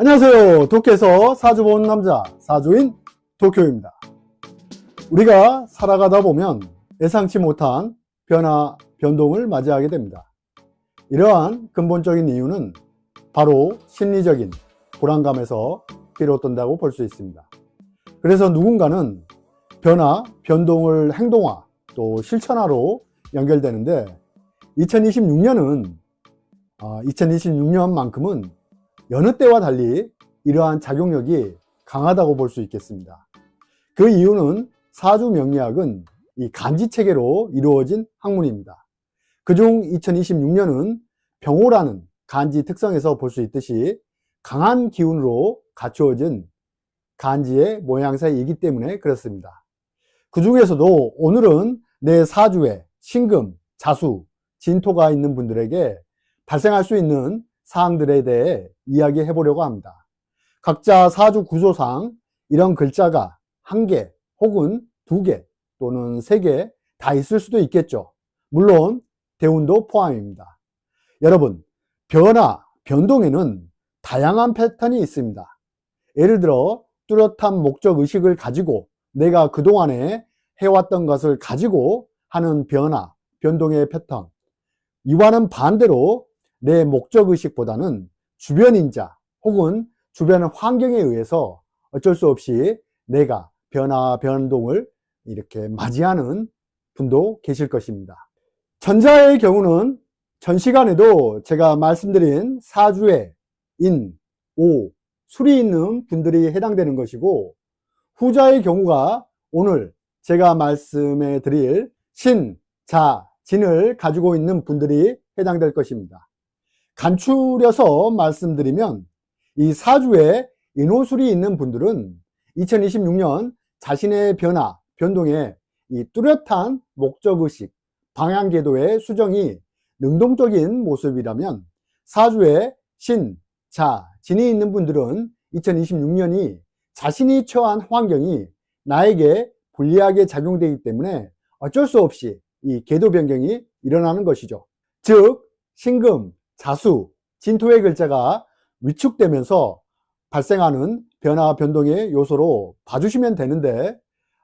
안녕하세요. 도쿄에서 사주 본 남자, 사주인 도쿄입니다. 우리가 살아가다 보면 예상치 못한 변화, 변동을 맞이하게 됩니다. 이러한 근본적인 이유는 바로 심리적인 불안감에서 비롯된다고 볼 수 있습니다. 그래서 누군가는 변화, 변동을 행동화, 또 실천화로 연결되는데 2026년은 2026년만큼은 여느 때와 달리 이러한 작용력이 강하다고 볼 수 있겠습니다. 그 이유는 사주 명리학은 이 간지 체계로 이루어진 학문입니다. 그중 2026년은 병호라는 간지 특성에서 볼 수 있듯이 강한 기운으로 갖추어진 간지의 모양새이기 때문에 그렇습니다. 그 중에서도 오늘은 내 사주에 신금, 자수, 진토가 있는 분들에게 발생할 수 있는 사항들에 대해 이야기해 보려고 합니다. 각자 사주 구조상 이런 글자가 한 개 혹은 두 개 또는 세 개 다 있을 수도 있겠죠. 물론 대운도 포함입니다. 여러분, 변화, 변동에는 다양한 패턴이 있습니다. 예를 들어 뚜렷한 목적 의식을 가지고 내가 그동안에 해왔던 것을 가지고 하는 변화, 변동의 패턴. 이와는 반대로 내 목적 의식보다는 주변 인자 혹은 주변 환경에 의해서 어쩔 수 없이 내가 변화, 변동을 이렇게 맞이하는 분도 계실 것입니다. 전자의 경우는 전 시간에도 제가 말씀드린 사주의 인, 오, 술이 있는 분들이 해당되는 것이고 후자의 경우가 오늘 제가 말씀해 드릴 신, 자, 진을 가지고 있는 분들이 해당될 것입니다. 간추려서 말씀드리면 이 사주에 인호술이 있는 분들은 2026년 자신의 변화, 변동에 이 뚜렷한 목적의식, 방향궤도의 수정이 능동적인 모습이라면 사주에 신, 자, 진이 있는 분들은 2026년이 자신이 처한 환경이 나에게 불리하게 작용되기 때문에 어쩔 수 없이 이 궤도 변경이 일어나는 것이죠. 즉, 신금, 자수, 진토의 글자가 위축되면서 발생하는 변화 변동의 요소로 봐주시면 되는데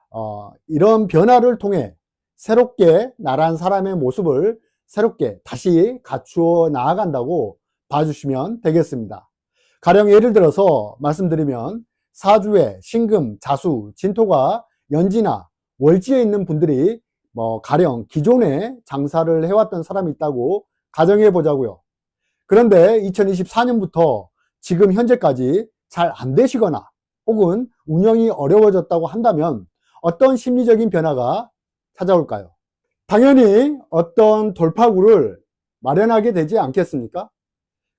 어, 이런 변화를 통해 새롭게 나란 사람의 모습을 새롭게 다시 갖추어 나아간다고 봐주시면 되겠습니다. 가령 예를 들어서 말씀드리면 사주에 신금, 자수, 진토가 연지나 월지에 있는 분들이 뭐 가령 기존에 장사를 해왔던 사람이 있다고 가정해 보자고요. 그런데 2024년부터 지금 현재까지 잘 안 되시거나 혹은 운영이 어려워졌다고 한다면 어떤 심리적인 변화가 찾아올까요? 당연히 어떤 돌파구를 마련하게 되지 않겠습니까?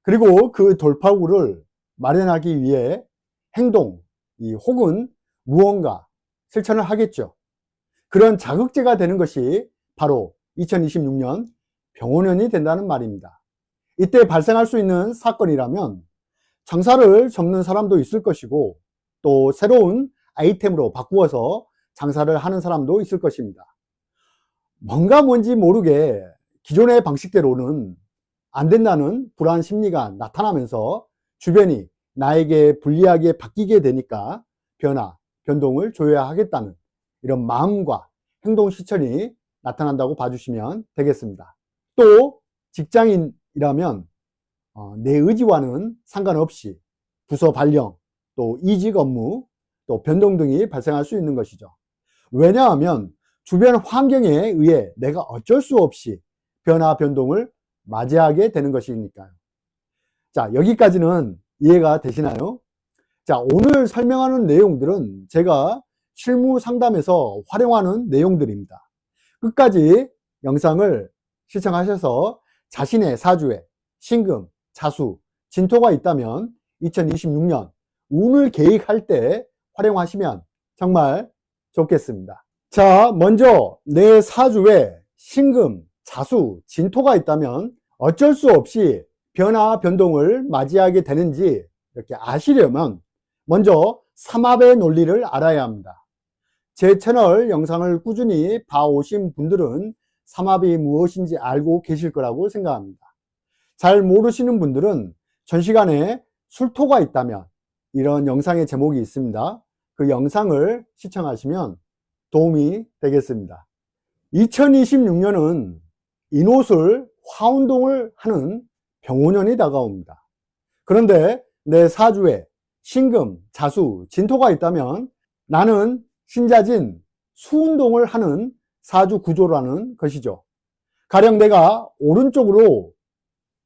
그리고 그 돌파구를 마련하기 위해 행동, 혹은 무언가 실천을 하겠죠. 그런 자극제가 되는 것이 바로 2026년 병원년이 된다는 말입니다. 이때 발생할 수 있는 사건이라면 장사를 접는 사람도 있을 것이고 또 새로운 아이템으로 바꾸어서 장사를 하는 사람도 있을 것입니다. 뭔가 뭔지 모르게 기존의 방식대로는 안 된다는 불안 심리가 나타나면서 주변이 나에게 불리하게 바뀌게 되니까 변화, 변동을 줘야 하겠다는 이런 마음과 행동 실천이 나타난다고 봐주시면 되겠습니다. 또 직장인 이라면 어, 내 의지와는 상관없이 부서 발령, 또 이직 업무, 또 변동 등이 발생할 수 있는 것이죠. 왜냐하면 주변 환경에 의해 내가 어쩔 수 없이 변화, 변동을 맞이하게 되는 것이니까요. 자, 여기까지는 이해가 되시나요? 자, 오늘 설명하는 내용들은 제가 실무 상담에서 활용하는 내용들입니다. 끝까지 영상을 시청하셔서 자신의 사주에 신금, 자수, 진토가 있다면 2026년 운을 계획할 때 활용하시면 정말 좋겠습니다. 자, 먼저 내 사주에 신금, 자수, 진토가 있다면 어쩔 수 없이 변화, 변동을 맞이하게 되는지 이렇게 아시려면 먼저 삼합의 논리를 알아야 합니다. 제 채널 영상을 꾸준히 봐오신 분들은 삼합이 무엇인지 알고 계실 거라고 생각합니다. 잘 모르시는 분들은 전 시간에 술토가 있다면 이런 영상의 제목이 있습니다. 그 영상을 시청하시면 도움이 되겠습니다. 2026년은 인옷을 화운동을 하는 병오년이 다가옵니다. 그런데 내 사주에 신금, 자수, 진토가 있다면 나는 신자진 수운동을 하는 사주 구조라는 것이죠. 가령 내가 오른쪽으로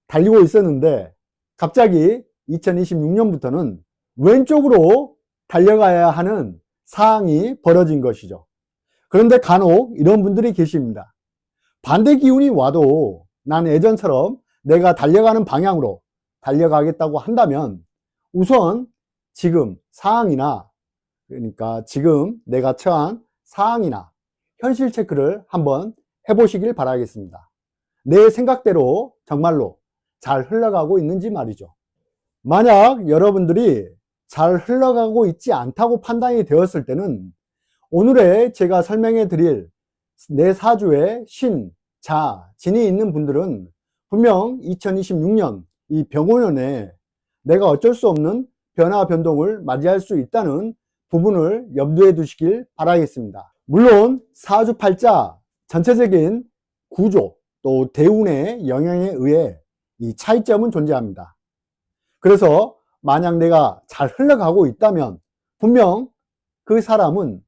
달리고 있었는데 갑자기 2026년부터는 왼쪽으로 달려가야 하는 상황이 벌어진 것이죠. 그런데 간혹 이런 분들이 계십니다. 반대 기운이 와도 난 예전처럼 내가 달려가는 방향으로 달려가겠다고 한다면 우선 지금 상황이나 그러니까 지금 내가 처한 상황이나 현실 체크를 한번 해보시길 바라겠습니다. 내 생각대로 정말로 잘 흘러가고 있는지 말이죠. 만약 여러분들이 잘 흘러가고 있지 않다고 판단이 되었을 때는 오늘의 제가 설명해 드릴 내 사주에 신, 자, 진이 있는 분들은 분명 2026년 이 병원년에 내가 어쩔 수 없는 변화 변동을 맞이할 수 있다는 부분을 염두에 두시길 바라겠습니다. 물론 사주팔자 전체적인 구조 또 대운의 영향에 의해 이 차이점은 존재합니다. 그래서 만약 내가 잘 흘러가고 있다면 분명 그 사람은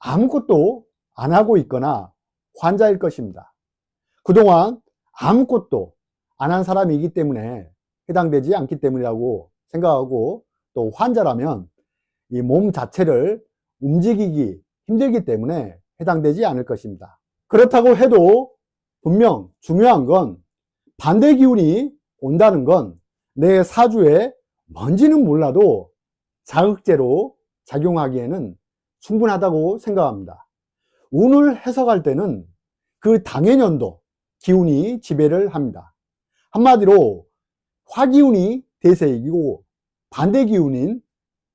아무것도 안 하고 있거나 환자일 것입니다. 그동안 아무것도 안 한 사람이기 때문에 해당되지 않기 때문이라고 생각하고 또 환자라면 이 몸 자체를 움직이기 힘들기 때문에 해당되지 않을 것입니다. 그렇다고 해도 분명 중요한 건 반대 기운이 온다는 건 내 사주에 뭔지는 몰라도 자극제로 작용하기에는 충분하다고 생각합니다. 운을 해석할 때는 그 당해 년도 기운이 지배를 합니다. 한마디로 화기운이 대세이고 반대 기운인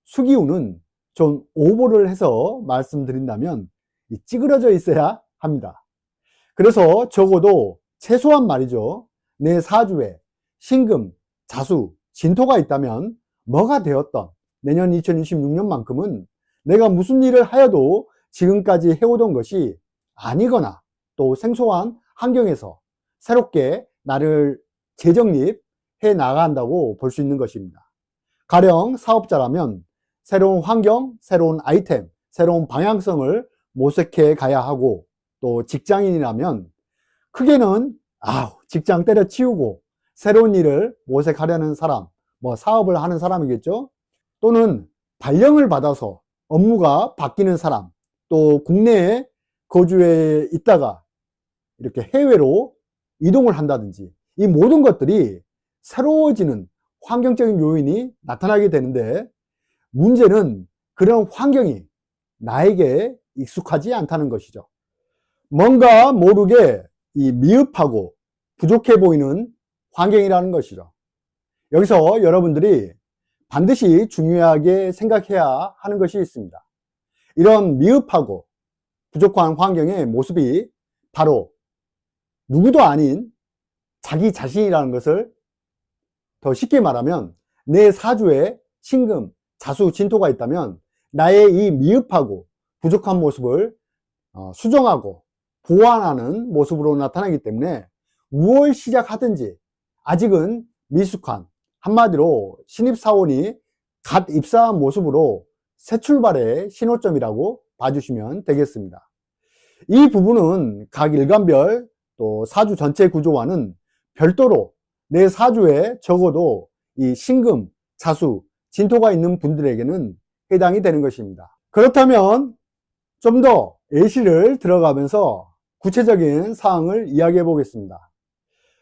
수기운은 좀 오보를 해서 말씀드린다면 찌그러져 있어야 합니다. 그래서 적어도 최소한 말이죠. 내 사주에 신금, 자수, 진토가 있다면 뭐가 되었던 내년 2026년만큼은 내가 무슨 일을 하여도 지금까지 해오던 것이 아니거나 또 생소한 환경에서 새롭게 나를 재정립 해 나간다고 볼 수 있는 것입니다. 가령 사업자라면 새로운 환경, 새로운 아이템, 새로운 방향성을 모색해 가야 하고 또 직장인이라면 크게는 아 직장 때려치우고 새로운 일을 모색하려는 사람, 뭐 사업을 하는 사람이겠죠. 또는 발령을 받아서 업무가 바뀌는 사람, 또 국내에 거주해 있다가 이렇게 해외로 이동을 한다든지 이 모든 것들이 새로워지는 환경적인 요인이 나타나게 되는데 문제는 그런 환경이 나에게 익숙하지 않다는 것이죠. 뭔가 모르게 이 미흡하고 부족해 보이는 환경이라는 것이죠. 여기서 여러분들이 반드시 중요하게 생각해야 하는 것이 있습니다. 이런 미흡하고 부족한 환경의 모습이 바로 누구도 아닌 자기 자신이라는 것을 더 쉽게 말하면 내 사주에 신금, 자수, 진토가 있다면 나의 이 미흡하고 부족한 모습을 어, 수정하고 보완하는 모습으로 나타나기 때문에 무엇을 시작하든지 아직은 미숙한 한마디로 신입사원이 갓 입사한 모습으로 새 출발의 신호점이라고 봐주시면 되겠습니다. 이 부분은 각 일간별 또 사주 전체 구조와는 별도로 내 사주에 적어도 이 신금, 자수, 진토가 있는 분들에게는 해당이 되는 것입니다. 그렇다면 좀 더 예시를 들어가면서 구체적인 사항을 이야기해 보겠습니다.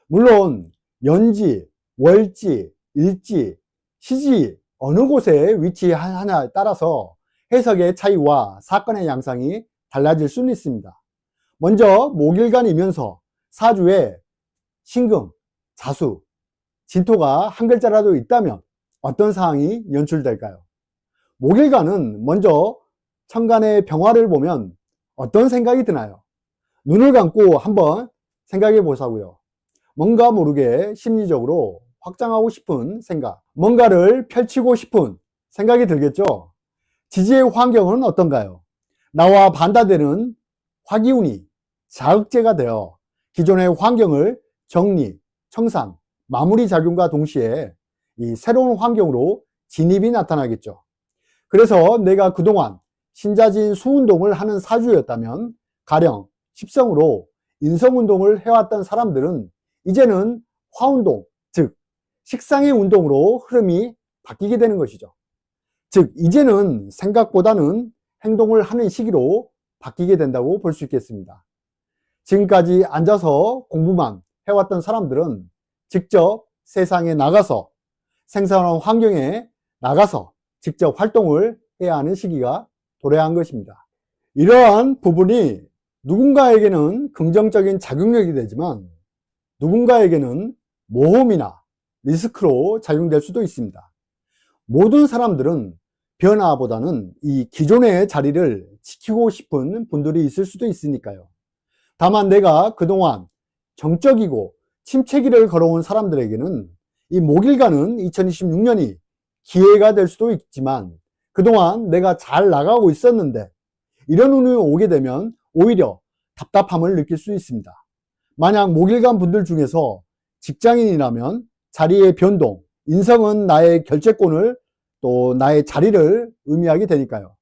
물론 연지, 월지, 일지, 시지 어느 곳에 위치하냐에 따라서 해석의 차이와 사건의 양상이 달라질 수는 있습니다. 먼저 목일간이면서 사주에 신금, 자수, 진토가 한 글자라도 있다면 어떤 상황이 연출될까요? 목일간은 먼저 천간의 병화를 보면 어떤 생각이 드나요? 눈을 감고 한번 생각해 보자고요. 뭔가 모르게 심리적으로 확장하고 싶은 생각, 뭔가를 펼치고 싶은 생각이 들겠죠? 지지의 환경은 어떤가요? 나와 반대되는 화기운이 자극제가 되어 기존의 환경을 정리, 청산, 마무리 작용과 동시에 이 새로운 환경으로 진입이 나타나겠죠. 그래서 내가 그동안 신자진 수운동을 하는 사주였다면 가령 십성으로 인성운동을 해왔던 사람들은 이제는 화운동, 즉 식상의 운동으로 흐름이 바뀌게 되는 것이죠. 즉 이제는 생각보다는 행동을 하는 시기로 바뀌게 된다고 볼 수 있겠습니다. 지금까지 앉아서 공부만 해왔던 사람들은 직접 세상에 나가서 생산한 환경에 나가서 직접 활동을 해야 하는 시기가 도래한 것입니다. 이러한 부분이 누군가에게는 긍정적인 작용력이 되지만 누군가에게는 모험이나 리스크로 작용될 수도 있습니다. 모든 사람들은 변화보다는 이 기존의 자리를 지키고 싶은 분들이 있을 수도 있으니까요. 다만 내가 그동안 정적이고 침체기를 걸어온 사람들에게는 이 목일가는 2026년이 기회가 될 수도 있지만 그동안 내가 잘 나가고 있었는데 이런 운이 오게 되면 오히려 답답함을 느낄 수 있습니다. 만약 목일간 분들 중에서 직장인이라면 자리의 변동, 인성은 나의 결재권을 또 나의 자리를 의미하게 되니까요.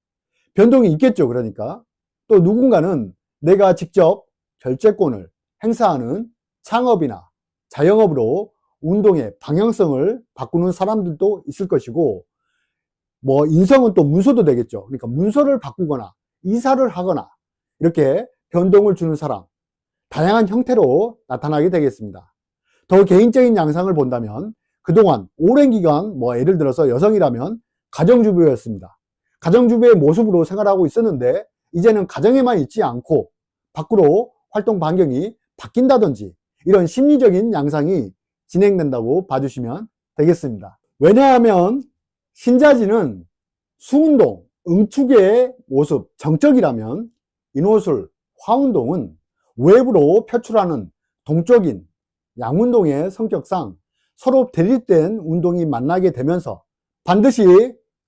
변동이 있겠죠. 그러니까. 또 누군가는 내가 직접 결재권을 행사하는 창업이나 자영업으로 운동의 방향성을 바꾸는 사람들도 있을 것이고, 뭐, 인성은 또 문서도 되겠죠. 그러니까 문서를 바꾸거나, 이사를 하거나, 이렇게 변동을 주는 사람, 다양한 형태로 나타나게 되겠습니다. 더 개인적인 양상을 본다면, 그동안 오랜 기간, 뭐, 예를 들어서 여성이라면 가정주부였습니다. 가정주부의 모습으로 생활하고 있었는데, 이제는 가정에만 있지 않고, 밖으로 활동 반경이 바뀐다든지, 이런 심리적인 양상이 진행된다고 봐주시면 되겠습니다. 왜냐하면 신자지는 수운동, 응축의 모습, 정적이라면 인호술, 화운동은 외부로 표출하는 동적인 양운동의 성격상 서로 대립된 운동이 만나게 되면서 반드시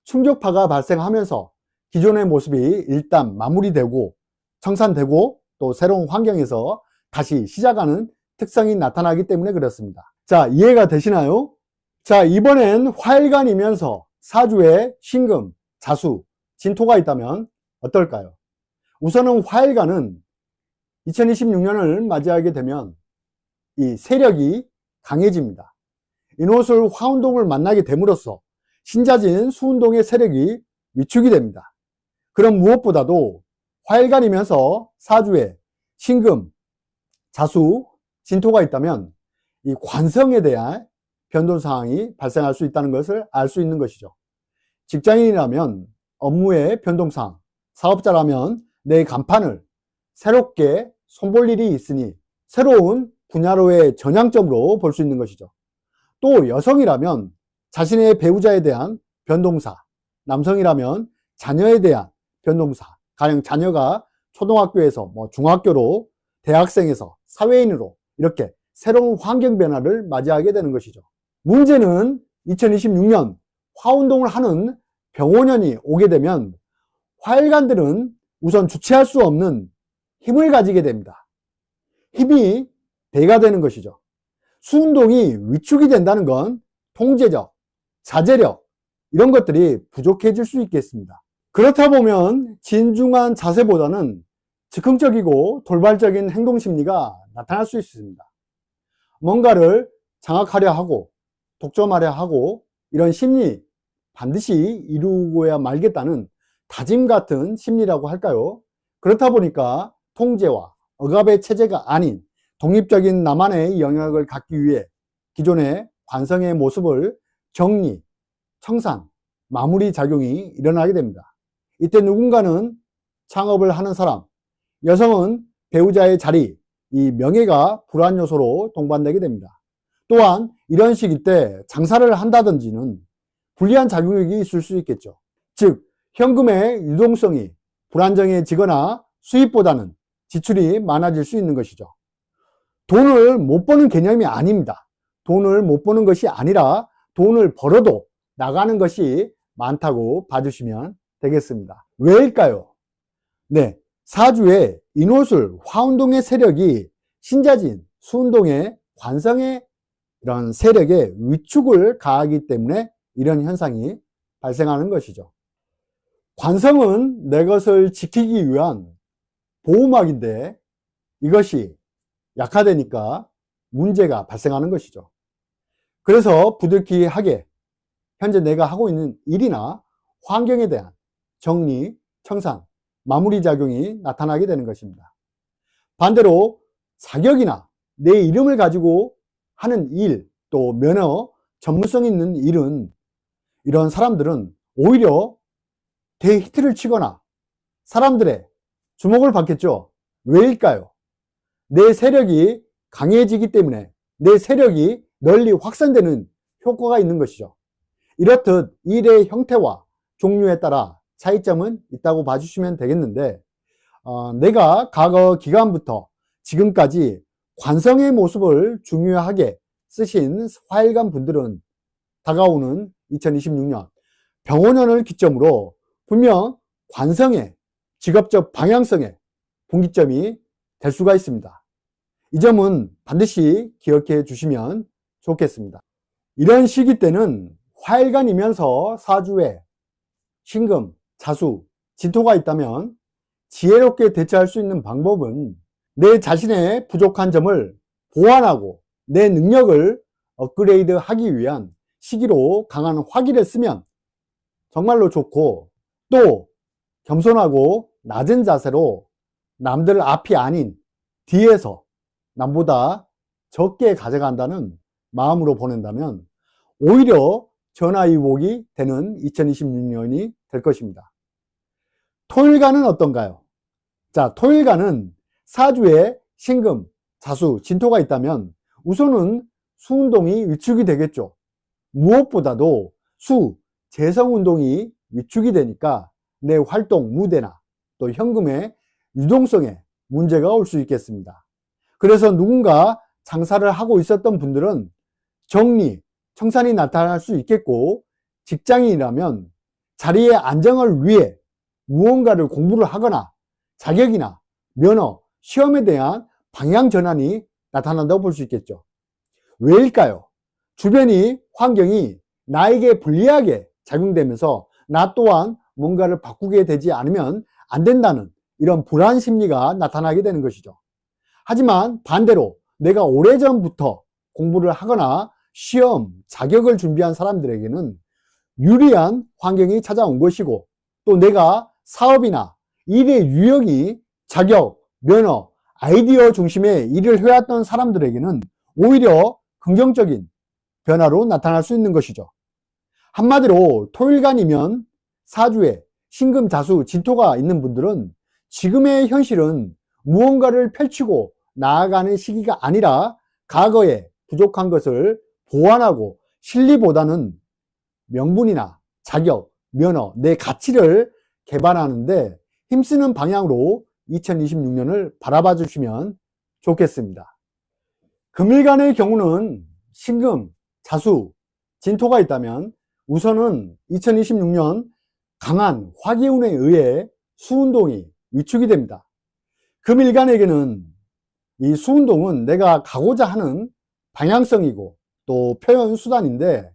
충격파가 발생하면서 기존의 모습이 일단 마무리되고 청산되고 또 새로운 환경에서 다시 시작하는 특성이 나타나기 때문에 그렇습니다. 자, 이해가 되시나요? 자, 이번엔 화일간이면서 사주에 신금, 자수, 진토가 있다면 어떨까요? 우선은 화일간은 2026년을 맞이하게 되면 이 세력이 강해집니다. 인호술 화운동을 만나게 됨으로써 신자진 수운동의 세력이 위축이 됩니다. 그럼 무엇보다도 화일간이면서 사주에 신금, 자수, 진토가 있다면 이 관성에 대한 변동 사항이 발생할 수 있다는 것을 알 수 있는 것이죠. 직장인이라면 업무의 변동 사항, 사업자라면 내 간판을 새롭게 손볼 일이 있으니 새로운 분야로의 전향점으로 볼 수 있는 것이죠. 또 여성이라면 자신의 배우자에 대한 변동사, 남성이라면 자녀에 대한 변동사, 가령 자녀가 초등학교에서 뭐 중학교로 대학생에서 사회인으로 이렇게 새로운 환경 변화를 맞이하게 되는 것이죠. 문제는 2026년 화운동을 하는 병원년이 오게 되면 화일관들은 우선 주체할 수 없는 힘을 가지게 됩니다. 힘이 배가 되는 것이죠. 수운동이 위축이 된다는 건 통제적, 자제력, 이런 것들이 부족해질 수 있겠습니다. 그렇다 보면 진중한 자세보다는 즉흥적이고 돌발적인 행동 심리가 나타날 수 있습니다. 뭔가를 장악하려 하고 독점하려 하고 이런 심리 반드시 이루고야 말겠다는 다짐 같은 심리라고 할까요? 그렇다 보니까 통제와 억압의 체제가 아닌 독립적인 나만의 영역을 갖기 위해 기존의 관성의 모습을 정리, 청산, 마무리 작용이 일어나게 됩니다. 이때 누군가는 창업을 하는 사람, 여성은 배우자의 자리, 이 명예가 불안 요소로 동반되게 됩니다. 또한 이런 시기 때 장사를 한다든지는 불리한 작용력이 있을 수 있겠죠. 즉 현금의 유동성이 불안정해지거나 수입보다는 지출이 많아질 수 있는 것이죠. 돈을 못 버는 개념이 아닙니다. 돈을 못 버는 것이 아니라 돈을 벌어도 나가는 것이 많다고 봐주시면 되겠습니다. 왜일까요? 네. 사주에 인호술, 화운동의 세력이 신자진, 수운동의 관성의 이런 세력에 위축을 가하기 때문에 이런 현상이 발생하는 것이죠. 관성은 내 것을 지키기 위한 보호막인데 이것이 약화되니까 문제가 발생하는 것이죠. 그래서 부득이하게 현재 내가 하고 있는 일이나 환경에 대한 정리, 청산, 마무리 작용이 나타나게 되는 것입니다. 반대로 자격이나 내 이름을 가지고 하는 일, 또 면허, 전문성 있는 일은 이런 사람들은 오히려 대히트를 치거나 사람들의 주목을 받겠죠. 왜일까요? 내 세력이 강해지기 때문에 내 세력이 널리 확산되는 효과가 있는 것이죠. 이렇듯 일의 형태와 종류에 따라 차이점은 있다고 봐주시면 되겠는데 어, 내가 과거 기간부터 지금까지 관성의 모습을 중요하게 쓰신 화일관 분들은 다가오는 2026년 병원년을 기점으로 분명 관성의 직업적 방향성의 분기점이 될 수가 있습니다. 이 점은 반드시 기억해 주시면 좋겠습니다. 이런 시기 때는 화일관이면서 사주에 신금, 자수, 진토가 있다면 지혜롭게 대처할 수 있는 방법은 내 자신의 부족한 점을 보완하고 내 능력을 업그레이드 하기 위한 시기로 강한 화기를 쓰면 정말로 좋고 또 겸손하고 낮은 자세로 남들 앞이 아닌 뒤에서 남보다 적게 가져간다는 마음으로 보낸다면 오히려 전화위복이 되는 2026년이 될 것입니다. 토일간은 어떤가요? 자, 토일간은 사주에 신금, 자수, 진토가 있다면 우선은 수운동이 위축이 되겠죠. 무엇보다도 수, 재성운동이 위축이 되니까 내 활동, 무대나 또 현금의 유동성에 문제가 올 수 있겠습니다. 그래서 누군가 장사를 하고 있었던 분들은 정리, 청산이 나타날 수 있겠고 직장인이라면 자리의 안정을 위해 무언가를 공부를 하거나 자격이나 면허, 시험에 대한 방향 전환이 나타난다고 볼 수 있겠죠. 왜일까요? 주변이 환경이 나에게 불리하게 작용되면서 나 또한 뭔가를 바꾸게 되지 않으면 안 된다는 이런 불안 심리가 나타나게 되는 것이죠. 하지만 반대로 내가 오래전부터 공부를 하거나 시험, 자격을 준비한 사람들에게는 유리한 환경이 찾아온 것이고 또 내가 사업이나 일의 유형이 자격, 면허, 아이디어 중심의 일을 해왔던 사람들에게는 오히려 긍정적인 변화로 나타날 수 있는 것이죠. 한마디로 토일간이면 사주에 신금 자수 진토가 있는 분들은 지금의 현실은 무언가를 펼치고 나아가는 시기가 아니라 과거에 부족한 것을 보완하고 실리보다는 명분이나 자격, 면허, 내 가치를 개발하는데 힘쓰는 방향으로 2026년을 바라봐 주시면 좋겠습니다. 금일간의 경우는 신금, 자수, 진토가 있다면 우선은 2026년 강한 화기운에 의해 수운동이 위축이 됩니다. 금일간에게는 이 수운동은 내가 가고자 하는 방향성이고 또 표현 수단인데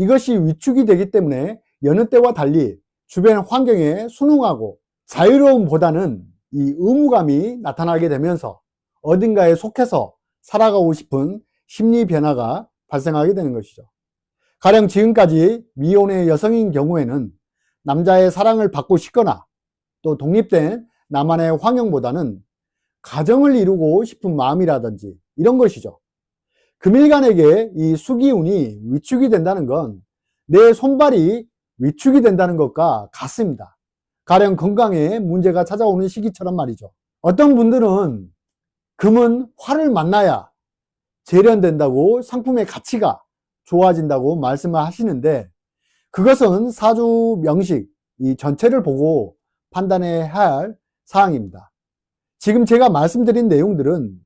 이것이 위축이 되기 때문에 여느 때와 달리 주변 환경에 순응하고 자유로움보다는 이 의무감이 나타나게 되면서 어딘가에 속해서 살아가고 싶은 심리 변화가 발생하게 되는 것이죠. 가령 지금까지 미혼의 여성인 경우에는 남자의 사랑을 받고 싶거나 또 독립된 나만의 환경보다는 가정을 이루고 싶은 마음이라든지 이런 것이죠. 금일간에게 이 수기운이 위축이 된다는 건 내 손발이 위축이 된다는 것과 같습니다. 가령 건강에 문제가 찾아오는 시기처럼 말이죠. 어떤 분들은 금은 화를 만나야 재련된다고 상품의 가치가 좋아진다고 말씀을 하시는데 그것은 사주 명식 이 전체를 보고 판단해야 할 사항입니다. 지금 제가 말씀드린 내용들은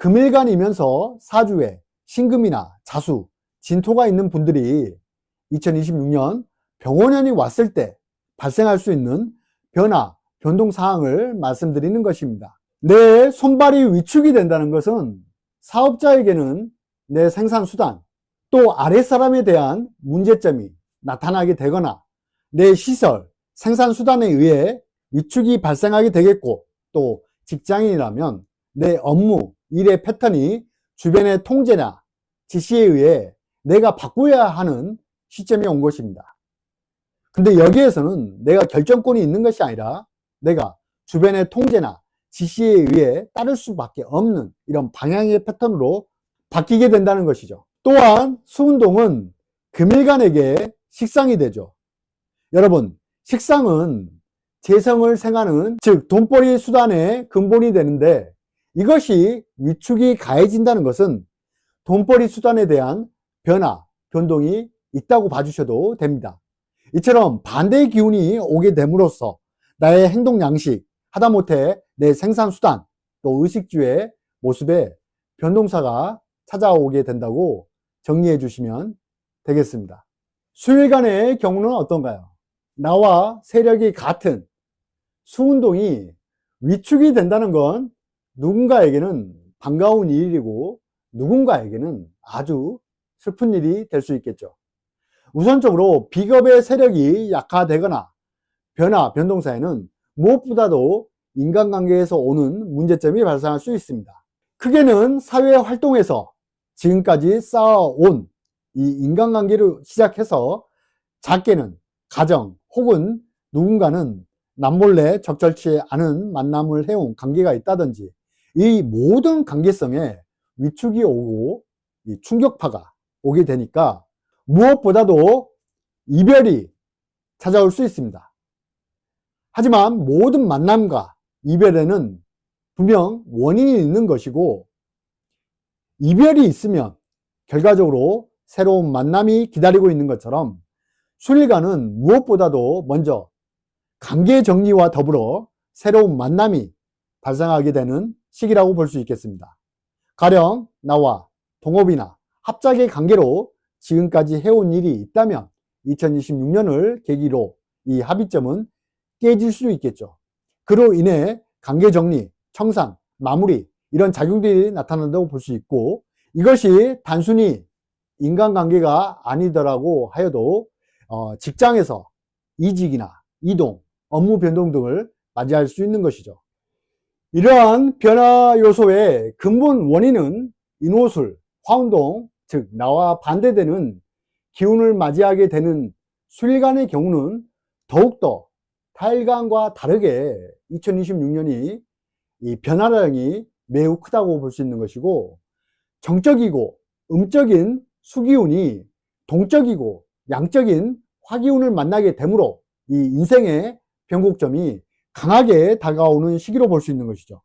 금일간이면서 사주에 신금이나 자수, 진토가 있는 분들이 2026년 병원연이 왔을 때 발생할 수 있는 변화, 변동 사항을 말씀드리는 것입니다. 내 손발이 위축이 된다는 것은 사업자에게는 내 생산 수단, 또 아랫사람에 대한 문제점이 나타나게 되거나 내 시설, 생산 수단에 의해 위축이 발생하게 되겠고 또 직장인이라면 내 업무, 일의 패턴이 주변의 통제나 지시에 의해 내가 바꾸어야 하는 시점이 온 것입니다. 근데 여기에서는 내가 결정권이 있는 것이 아니라 내가 주변의 통제나 지시에 의해 따를 수밖에 없는 이런 방향의 패턴으로 바뀌게 된다는 것이죠. 또한 수운동은 금일간에게 식상이 되죠. 여러분, 식상은 재성을 생하는 즉 돈벌이 수단의 근본이 되는데 이것이 위축이 가해진다는 것은 돈벌이 수단에 대한 변화, 변동이 있다고 봐주셔도 됩니다. 이처럼 반대의 기운이 오게 됨으로써 나의 행동 양식, 하다못해 내 생산 수단, 또 의식주의 모습에 변동사가 찾아오게 된다고 정리해 주시면 되겠습니다. 수일간의 경우는 어떤가요? 나와 세력이 같은 수운동이 위축이 된다는 건 누군가에게는 반가운 일이고 누군가에게는 아주 슬픈 일이 될 수 있겠죠. 우선적으로 비겁의 세력이 약화되거나 변화, 변동사에는 무엇보다도 인간관계에서 오는 문제점이 발생할 수 있습니다. 크게는 사회 활동에서 지금까지 쌓아온 이 인간관계를 시작해서 작게는 가정 혹은 누군가는 남몰래 적절치 않은 만남을 해온 관계가 있다든지 이 모든 관계성에 위축이 오고 충격파가 오게 되니까 무엇보다도 이별이 찾아올 수 있습니다. 하지만 모든 만남과 이별에는 분명 원인이 있는 것이고 이별이 있으면 결과적으로 새로운 만남이 기다리고 있는 것처럼 순일간은 무엇보다도 먼저 관계 정리와 더불어 새로운 만남이 발생하게 되는 시기라고 볼 수 있겠습니다. 가령 나와 동업이나 합작의 관계로 지금까지 해온 일이 있다면 2026년을 계기로 이 합의점은 깨질 수 있겠죠. 그로 인해 관계 정리, 청산, 마무리 이런 작용들이 나타난다고 볼 수 있고 이것이 단순히 인간관계가 아니더라고 하여도 어, 직장에서 이직이나 이동, 업무 변동 등을 맞이할 수 있는 것이죠. 이러한 변화 요소의 근본 원인은 인호술, 화운동, 즉 나와 반대되는 기운을 맞이하게 되는 수일간의 경우는 더욱더 타일간과 다르게 2026년이 이 변화량이 매우 크다고 볼 수 있는 것이고 정적이고 음적인 수기운이 동적이고 양적인 화기운을 만나게 되므로 이 인생의 변곡점이 강하게 다가오는 시기로 볼 수 있는 것이죠.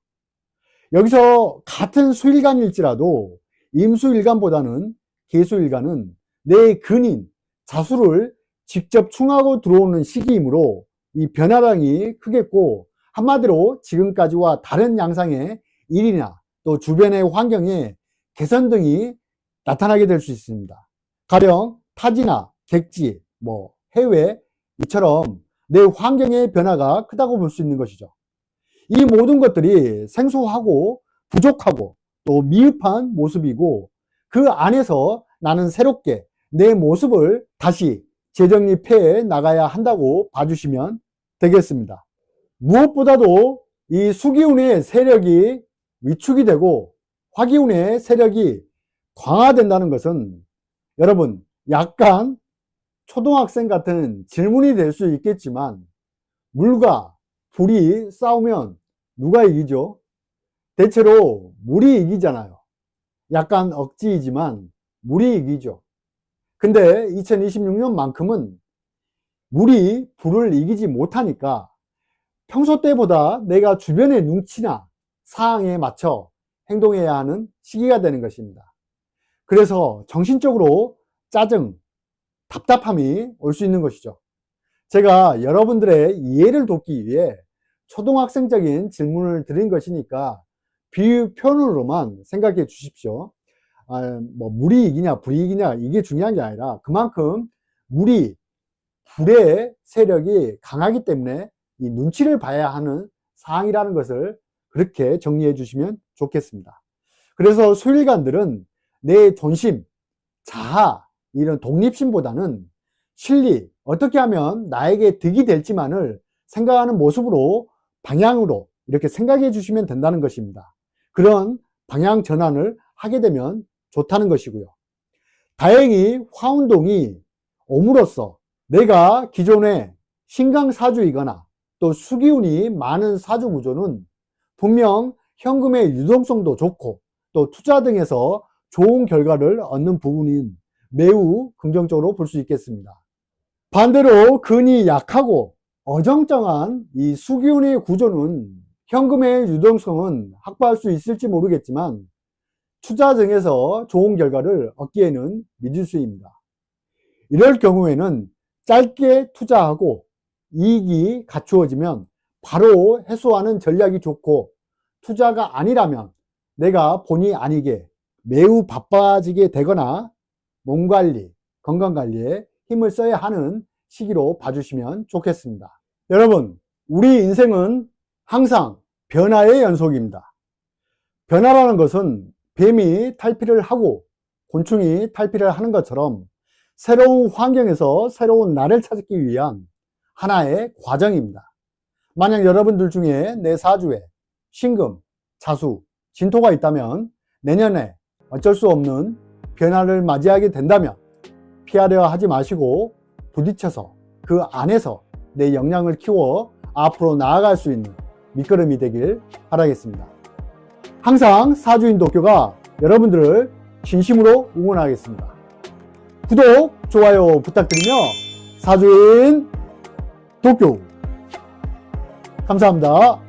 여기서 같은 수일간일지라도 임수일간보다는 개수일간은 내 근인, 자수를 직접 충하고 들어오는 시기이므로 이 변화량이 크겠고 한마디로 지금까지와 다른 양상의 일이나 또 주변의 환경에 개선 등이 나타나게 될 수 있습니다. 가령 타지나 객지, 뭐 해외 이처럼 내 환경의 변화가 크다고 볼 수 있는 것이죠. 이 모든 것들이 생소하고 부족하고 또 미흡한 모습이고 그 안에서 나는 새롭게 내 모습을 다시 재정립해 나가야 한다고 봐주시면 되겠습니다. 무엇보다도 이 수기운의 세력이 위축이 되고 화기운의 세력이 강화된다는 것은 여러분 약간 초등학생 같은 질문이 될 수 있겠지만 물과 불이 싸우면 누가 이기죠? 대체로 물이 이기잖아요. 약간 억지이지만 물이 이기죠. 근데 2026년만큼은 물이 불을 이기지 못하니까 평소 때보다 내가 주변의 눈치나 사항에 맞춰 행동해야 하는 시기가 되는 것입니다. 그래서 정신적으로 짜증, 답답함이 올 수 있는 것이죠. 제가 여러분들의 이해를 돕기 위해 초등학생적인 질문을 드린 것이니까 비유 표현으로만 생각해 주십시오. 아, 뭐 물이 이기냐 불이익이냐 이게 중요한 게 아니라 그만큼 물이 불의 세력이 강하기 때문에 이 눈치를 봐야 하는 사항이라는 것을 그렇게 정리해 주시면 좋겠습니다. 그래서 수일관들은 내 존심, 자아, 이런 독립심보다는 실리, 어떻게 하면 나에게 득이 될지만을 생각하는 모습으로 방향으로 이렇게 생각해 주시면 된다는 것입니다. 그런 방향 전환을 하게 되면 좋다는 것이고요. 다행히 화운동이 옴으로써 내가 기존에 신강사주이거나 또 수기운이 많은 사주 구조는 분명 현금의 유동성도 좋고 또 투자 등에서 좋은 결과를 얻는 부분인 매우 긍정적으로 볼 수 있겠습니다. 반대로 근이 약하고 어정쩡한 이 수기운의 구조는 현금의 유동성은 확보할 수 있을지 모르겠지만 투자 등에서 좋은 결과를 얻기에는 미지수입니다. 이럴 경우에는 짧게 투자하고 이익이 갖추어지면 바로 해소하는 전략이 좋고 투자가 아니라면 내가 본의 아니게 매우 바빠지게 되거나 몸 관리, 건강 관리에 힘을 써야 하는 시기로 봐주시면 좋겠습니다. 여러분, 우리 인생은 항상 변화의 연속입니다. 변화라는 것은 뱀이 탈피를 하고 곤충이 탈피를 하는 것처럼 새로운 환경에서 새로운 나를 찾기 위한 하나의 과정입니다. 만약 여러분들 중에 내 사주에 신금, 자수, 진토가 있다면 내년에 어쩔 수 없는 변화를 맞이하게 된다면 피하려 하지 마시고 부딪혀서 그 안에서 내 역량을 키워 앞으로 나아갈 수 있는 밑거름이 되길 바라겠습니다. 항상 사주인 도쿄가 여러분들을 진심으로 응원하겠습니다. 구독, 좋아요 부탁드리며 사주인 도쿄 감사합니다.